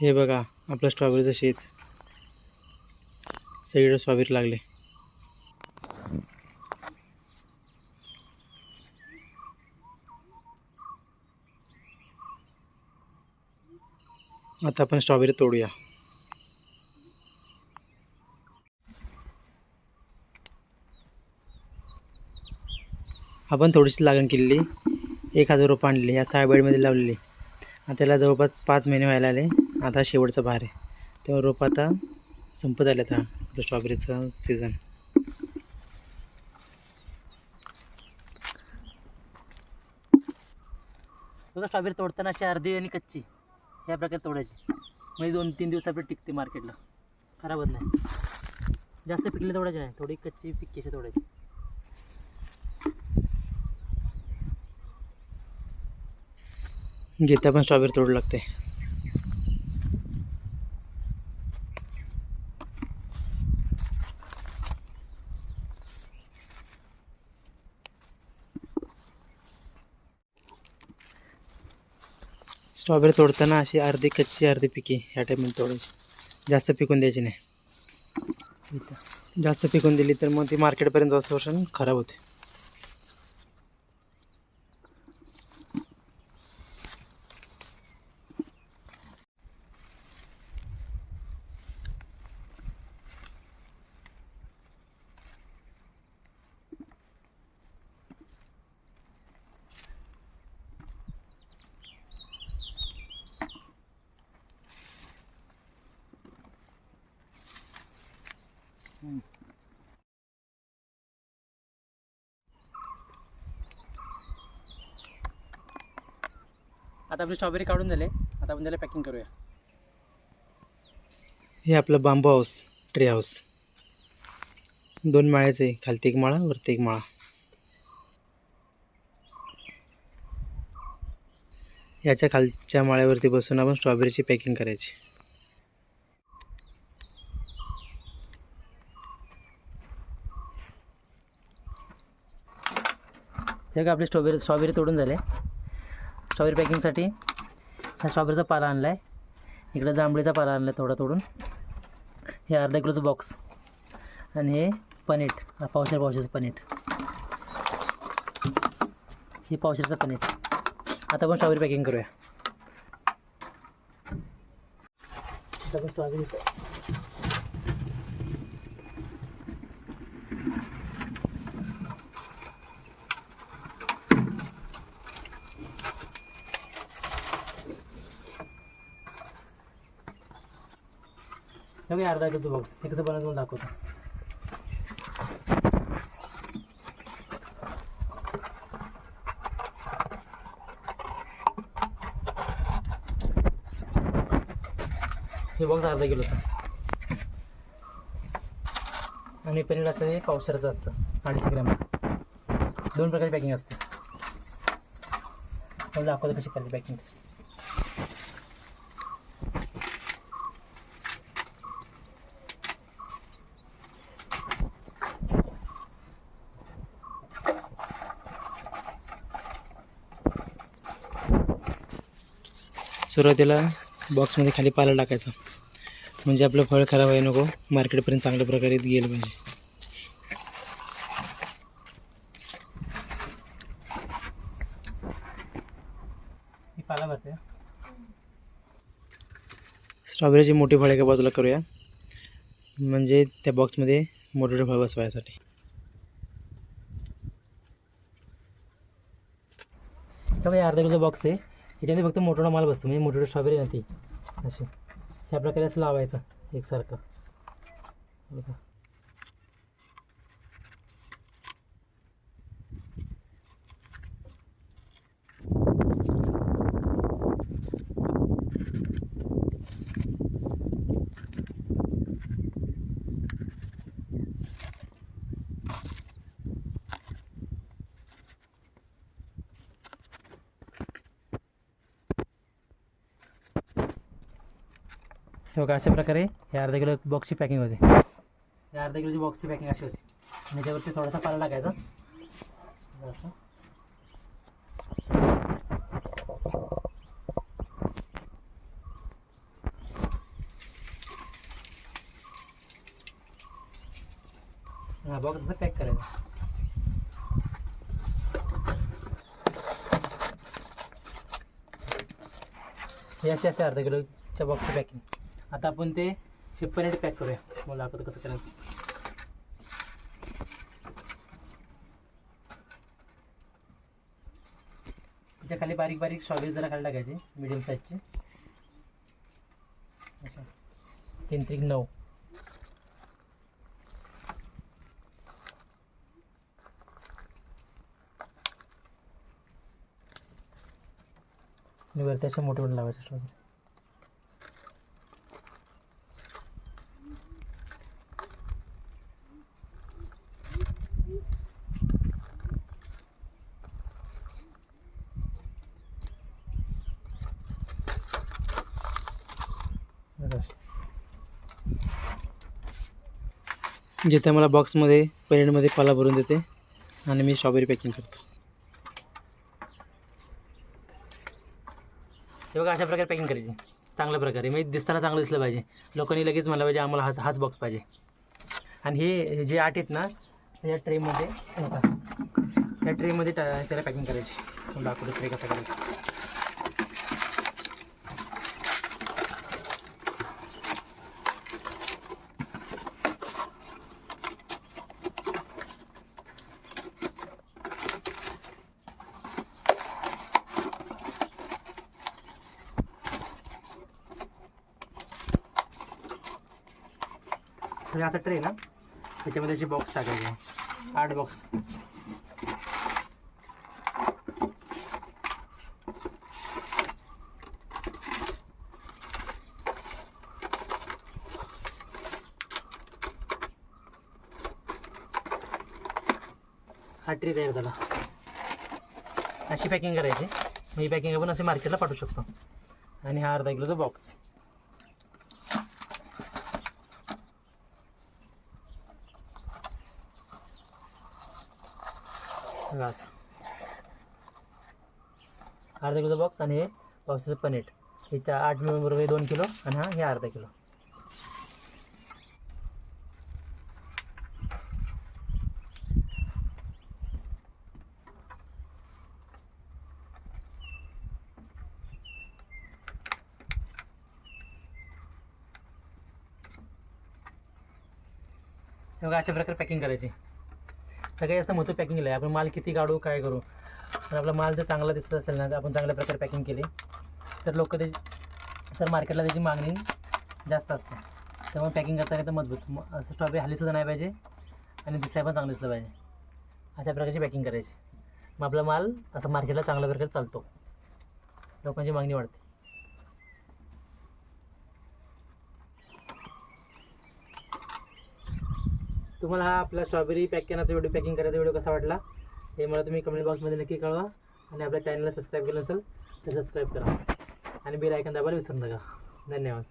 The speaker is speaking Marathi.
हे बघा आपलं स्ट्रॉबेरीचं शेत. सगळीकडे स्ट्रॉबेरी लागले. आता आपण स्ट्रॉबेरी तोडूया. आपण थोडीशी लागण केलेली. एक हजार रोपं आणली या सहा बेडमध्ये लावलेली. आता त्याला जवळपास पाच महिने व्हायला आले. आता शेवटचा भार आहे. तेव्हा रोप आता संपत आले आता आपलं स्ट्रॉबेरीचं सीझन बघा स्ट्रॉबेरी तोडताना अशी अर्धी आणि कच्ची या प्रकारे तोडायची. म्हणजे दोन तीन दिवसापर्यंत टिकते मार्केटला खराब होत नाही. जास्त पिकले तोडायचे नाही थोडी कच्ची पिक्कीशी तोडायची. घेता पण स्ट्रॉबेरी तोडू लागते. स्ट्रॉबेरी तोडताना अशी अर्धी कच्ची अर्धी पिकी ह्या टाईपमध्ये तोडायची. जास्त पिकून द्यायची नाही. जास्त पिकून दिली तर मग ती मार्केटपर्यंत जास्त वर्षांनी खराब होते. आता आपली स्ट्रॉबेरी काढून झाले आता आपण त्याला पॅकिंग करूया. हे आपलं बांबू हाऊस ट्री हाऊस दोन माळ्याचं आहे. खालती एक माळा वरती एक माळा. याच्या खालच्या माळ्यावरती बसून आपण स्ट्रॉबेरीची पॅकिंग करायची. हे का आपली स्ट्रॉबेरी स्ट्रॉबेरी तोडून झाले. स्ट्रॉबेरी पॅकिंगसाठी हा स्ट्रॉबेरीचा पाला आणला आहे इकडं जांभळीचा पाला आणला आहे थोडा तोडून. हे अर्धा किलोचं बॉक्स आणि हे पनीट हा पावशेर पावशेरचं पनीट हे पावशेरचं पनीट आता आपण स्ट्रॉबेरी पॅकिंग करूया. आता आपण स्ट्रॉबेरी हे अर्धा किलो बॉक्स हे कसं दाखवतो हे बॉक्स अर्धा किलोचा आणि पनीर असतं हे पावसाचं असतं. अडीचशे ग्रॅमचं दोन प्रकारची पॅकिंग असते. दाखवतो कशी करायची पॅकिंग सुरुवातीला बॉक्समध्ये खाली पाला टाकायचा. म्हणजे आपलं फळ खराब आहे नको मार्केटपर्यंत चांगल्या प्रकारे गेलं पाहिजे. पाला भरते स्ट्रॉबेरीची मोठी फळ एका बाजूला करूया. म्हणजे त्या बॉक्समध्ये मोठे फळ बसवायसाठी. अर्धा किलो बॉक्स आहे. याच्यामध्ये फक्त मोठा माल बसतो म्हणजे मोठी स्ट्रॉबेरी ना ती. अशी. ह्या प्रकारे असं लावायचं एकसारखं. बघा. अशा बघा अशा प्रकारे हे अर्धा किलो बॉक्सची पॅकिंग होते। हे अर्धा किलोची बॉक्सची पॅकिंग अशी होती। आणि त्याच्यावरती थोडासा पाला टाकायचा असं हा बॉक्स असं पॅक करायचा हे असे असते अर्धा किलोच्या बॉक्सची पॅकिंग आता आपण ते शिप्पनेट पॅक करूया. मला दाखवतो कसं करायचं. त्याच्याखाली बारीक बारीक स्ट्रॉबेरी जरा खाली टाकायचे मिडियम साईजची असं. तीन त्रिक नऊ. आणि वरती असे मोठे मोठे लावायचे स्ट्रॉबेरी बघा असे. जिथे मला बॉक्समध्ये पॅलेटमध्ये पाला भरून देते आणि मी स्ट्रॉबेरी पॅकिंग करतो. हे बघा अशा प्रकारे पॅकिंग करायची. चांगल्या प्रकारे. म्हणजे दिसताना चांगलं दिसलं पाहिजे. लोकांनी लगेच म्हणलं पाहिजे आम्हाला हाच हाच बॉक्स पाहिजे. आणि हे जे आठ आहेत ना या ट्रेमध्ये त्या ट्रेमध्ये टा त्याला पॅकिंग करायची. दाखवतो ट्रे कसा करायचा. म्हणजे असा ट्रे ना? त्याच्यामध्ये असे बॉक्स टाकायचे. आठ बॉक्स हा ट्रे तयार झाला. अशी पॅकिंग करायची. मी पॅकिंग आपण असे मार्केटला पाठवू शकतो. आणि हा अर्धा किलोचा बॉक्स घास. अर्धा किलोचा बॉक्स आणि हे पावसाचं पनीट हे चा आठ बरोबर हे दोन किलो आणि हा हे अर्धा किलो. अशा प्रकारे पॅकिंग करायची. सगळ्यात जास्त महत्त्व पॅकिंगला आहे. आपण माल किती काढू काय करू? तर आपला माल जर चांगला दिसत असेल ना तर आपण चांगल्या प्रकारे पॅकिंग केली. तर लोक ते तर मार्केटला त्याची मागणी जास्त असते. त्यामुळे पॅकिंग करताना तर मजबूत. असं स्ट्रॉबेरी हल्लीसुद्धा नाही पाहिजे आणि दिसायला पण चांगलं दिसलं पाहिजे. अशा प्रकारची पॅकिंग करायची. मग आपला माल असं मार्केटला चांगल्या प्रकारे चालतो. लोकांची मागणी वाढते. तुम्हाला हा आपला स्ट्रॉबेरी पॅक करण्याचा व्हिडिओ पॅकिंग करायचा व्हिडिओ कसा वाटला हे मला तुम्ही कमेंट बॉक्समध्ये नक्की कळवा आणि आपल्या चॅनलला सबस्क्राईब केलं असेल तर सबस्क्राईब करा. आणि बेल आयकन दाबायला विसरू नका. धन्यवाद.